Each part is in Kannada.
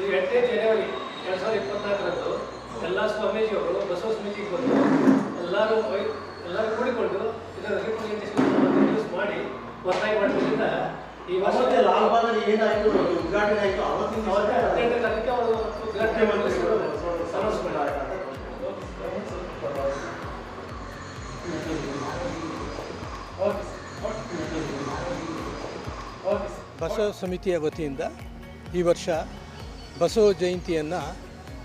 ಎರಡು ಸಾವಿರದ ಇಪ್ಪತ್ನಾಲ್ಕರಂದು ಎಲ್ಲ ಸ್ವಾಮೀಜಿಯವರು ಬಸವ ಸಮಿತಿಗೆ ಬಂದು ಎಲ್ಲರೂ ಎಲ್ಲರೂ ಕೂಡಿಕೊಂಡು ಇದರ ರಿಪ್ರೆಸೆಂಟೇಷನ್ ಮಾಡಿ ಒತ್ತಾಯ ಮಾಡಿದ್ರಿಂದ ಈ ವರ್ಷ ಲಾಲ್ ಏನಾಯಿತು? ಉದ್ಘಾಟನೆ ಆಯ್ತು. ಅವತ್ತಿನ ಹದಿನೆಂಟನೇ ಅವರು ಉದ್ಘಾಟನೆ ಮಾಡಿದ್ರು. ಅನೌನ್ಸ್ ಮಾಡಿದ್ದಾರೆ ಬಸವ ಸಮಿತಿಯ ವತಿಯಿಂದ ಈ ವರ್ಷ ಬಸವ ಜಯಂತಿಯನ್ನು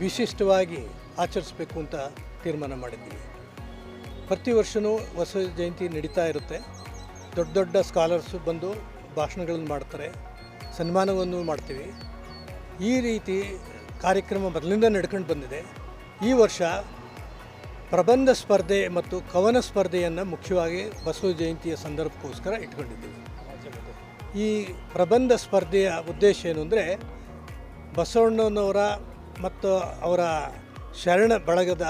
ವಿಶಿಷ್ಟವಾಗಿ ಆಚರಿಸಬೇಕು ಅಂತ ತೀರ್ಮಾನ ಮಾಡಿದ್ದೀವಿ. ಪ್ರತಿ ವರ್ಷವೂ ಬಸವ ಜಯಂತಿ ನಡೀತಾ ಇರುತ್ತೆ. ದೊಡ್ಡ ದೊಡ್ಡ ಸ್ಕಾಲರ್ಸು ಬಂದು ಭಾಷಣಗಳನ್ನು ಮಾಡ್ತಾರೆ, ಸನ್ಮಾನವನ್ನು ಮಾಡ್ತೀವಿ. ಈ ರೀತಿ ಕಾರ್ಯಕ್ರಮ ಮೊದಲಿಂದ ನಡ್ಕೊಂಡು ಬಂದಿದೆ. ಈ ವರ್ಷ ಪ್ರಬಂಧ ಸ್ಪರ್ಧೆ ಮತ್ತು ಕವನ ಸ್ಪರ್ಧೆಯನ್ನು ಮುಖ್ಯವಾಗಿ ಬಸವ ಜಯಂತಿಯ ಸಂದರ್ಭಕ್ಕೋಸ್ಕರ ಇಟ್ಕೊಂಡಿದ್ದೀವಿ. ಈ ಪ್ರಬಂಧ ಸ್ಪರ್ಧೆಯ ಉದ್ದೇಶ ಏನು ಅಂದರೆ ಬಸವಣ್ಣನವರ ಮತ್ತು ಅವರ ಶರಣ ಬಳಗದ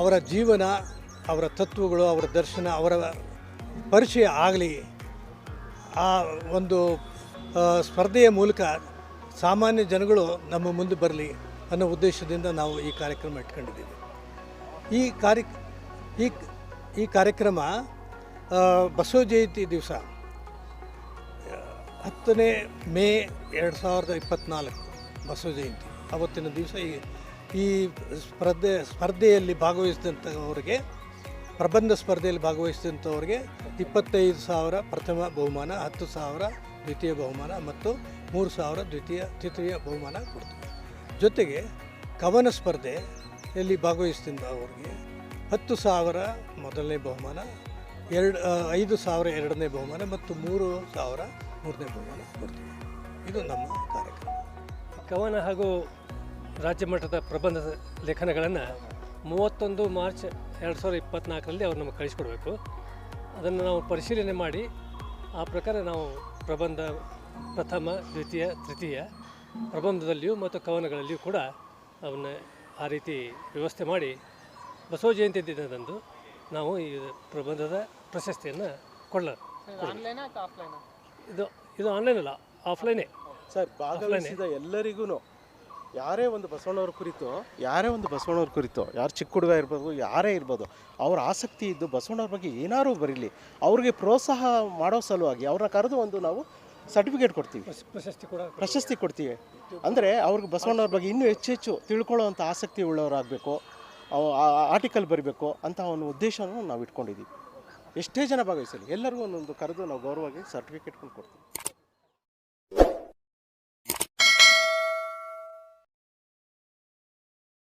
ಅವರ ಜೀವನ, ಅವರ ತತ್ವಗಳು, ಅವರ ದರ್ಶನ, ಅವರ ಪರಿಚಯ ಆಗಲಿ, ಆ ಒಂದು ಸ್ಪರ್ಧೆಯ ಮೂಲಕ ಸಾಮಾನ್ಯ ಜನಗಳು ನಮ್ಮ ಮುಂದೆ ಬರಲಿ ಅನ್ನೋ ಉದ್ದೇಶದಿಂದ ನಾವು ಈ ಕಾರ್ಯಕ್ರಮ ಇಟ್ಕೊಂಡಿದ್ದೀವಿ. ಈ ಕಾರ್ಯ, ಈ ಈ ಕಾರ್ಯಕ್ರಮ ಬಸವ ಜಯಂತಿ ದಿವಸ ಹತ್ತನೇ ಮೇ ಎರಡು ಸಾವಿರದ ಇಪ್ಪತ್ತ್ನಾಲ್ಕು ಬಸವ ಜಯಂತಿ. ಅವತ್ತಿನ ದಿವಸ ಈ ಈ ಸ್ಪರ್ಧೆ, ಸ್ಪರ್ಧೆಯಲ್ಲಿ ಭಾಗವಹಿಸಿದಂಥವರಿಗೆ, ಪ್ರಬಂಧ ಸ್ಪರ್ಧೆಯಲ್ಲಿ ಭಾಗವಹಿಸಿದಂಥವ್ರಿಗೆ ಇಪ್ಪತ್ತೈದು ಸಾವಿರ ಪ್ರಥಮ ಬಹುಮಾನ, ಹತ್ತು ಸಾವಿರ ದ್ವಿತೀಯ ಬಹುಮಾನ ಮತ್ತು ಮೂರು ಸಾವಿರ ದ್ವಿತೀಯ ತೃತೀಯ ಬಹುಮಾನ ಕೊಡ್ತೀವಿ. ಜೊತೆಗೆ ಕವನ ಸ್ಪರ್ಧೆಯಲ್ಲಿ ಭಾಗವಹಿಸಿದಂಥವ್ರಿಗೆ ಹತ್ತು ಸಾವಿರ ಮೊದಲನೇ ಬಹುಮಾನ, ಎರಡು, ಐದು ಸಾವಿರ ಎರಡನೇ ಬಹುಮಾನ ಮತ್ತು ಮೂರು ಸಾವಿರ ಮೂರನೇ ಬಹುಮಾನ ಕೊಡ್ತೀವಿ. ಇದು ನಮ್ಮ ಕಾರ್ಯಕ್ರಮ. ಕವನ ಹಾಗೂ ರಾಜ್ಯ ಮಟ್ಟದ ಪ್ರಬಂಧದ ಲೇಖನಗಳನ್ನು ಮೂವತ್ತೊಂದು ಮಾರ್ಚ್ ಎರಡು ಸಾವಿರದ ಇಪ್ಪತ್ತ್ನಾಲ್ಕರಲ್ಲಿ ಅವ್ರು ನಮಗೆ ಕಳಿಸ್ಕೊಡ್ಬೇಕು. ಅದನ್ನು ನಾವು ಪರಿಶೀಲನೆ ಮಾಡಿ ಆ ಪ್ರಕಾರ ನಾವು ಪ್ರಬಂಧ ಪ್ರಥಮ ದ್ವಿತೀಯ ತೃತೀಯ ಪ್ರಬಂಧದಲ್ಲಿಯೂ ಮತ್ತು ಕವನಗಳಲ್ಲಿಯೂ ಕೂಡ ಅವನ್ನ ಆ ರೀತಿ ವ್ಯವಸ್ಥೆ ಮಾಡಿ ಬಸವ ಜಯಂತಿ ದಿನದಂದು ನಾವು ಈ ಪ್ರಬಂಧದ ಪ್ರಶಸ್ತಿಯನ್ನು ಕೊಳ್ಳ ಇದು ಇದು ಆನ್ಲೈನ್ ಅಲ್ಲ ಆಫ್ಲೈನೇ ಸರ್ ಭಾಗವಹಿಸಿದ ಎಲ್ಲರಿಗೂ ಯಾರೇ ಒಂದು ಬಸವಣ್ಣವ್ರ ಕುರಿತು ಯಾರೇ ಒಂದು ಬಸವಣ್ಣವ್ರ ಕುರಿತು ಯಾರು ಚಿಕ್ಕ ಹುಡುಗ ಇರ್ಬೋದು ಯಾರೇ ಇರ್ಬೋದು ಅವ್ರ ಆಸಕ್ತಿ ಇದ್ದು ಬಸವಣ್ಣವ್ರ ಬಗ್ಗೆ ಏನಾದರೂ ಬರೀಲಿ ಅವ್ರಿಗೆ ಪ್ರೋತ್ಸಾಹ ಮಾಡೋ ಸಲುವಾಗಿ ಅವ್ರನ್ನ ಕರೆದು ಒಂದು ನಾವು ಸರ್ಟಿಫಿಕೇಟ್ ಕೊಡ್ತೀವಿ. ಪ್ರಶಸ್ತಿ ಕೂಡ ಪ್ರಶಸ್ತಿ ಕೊಡ್ತೀವಿ. ಅಂದರೆ ಅವ್ರಿಗೆ ಬಸವಣ್ಣವ್ರ ಬಗ್ಗೆ ಇನ್ನೂ ಹೆಚ್ಚು ಹೆಚ್ಚು ತಿಳ್ಕೊಳ್ಳೋವಂಥ ಆಸಕ್ತಿ ಉಳ್ಳವರಾಗಬೇಕು ಆರ್ಟಿಕಲ್ ಬರೀಬೇಕು ಅಂತ ಒಂದು ಉದ್ದೇಶವನ್ನು ನಾವು ಇಟ್ಕೊಂಡಿದ್ದೀವಿ. ಎಷ್ಟೇ ಜನ ಭಾಗವಹಿಸಲಿ ಎಲ್ಲರಿಗೂ ಒಂದೊಂದು ಕರೆದು ನಾವು ಗೌರವವಾಗಿ ಸರ್ಟಿಫಿಕೇಟ್ಗಳು ಕೊಡ್ತೀವಿ.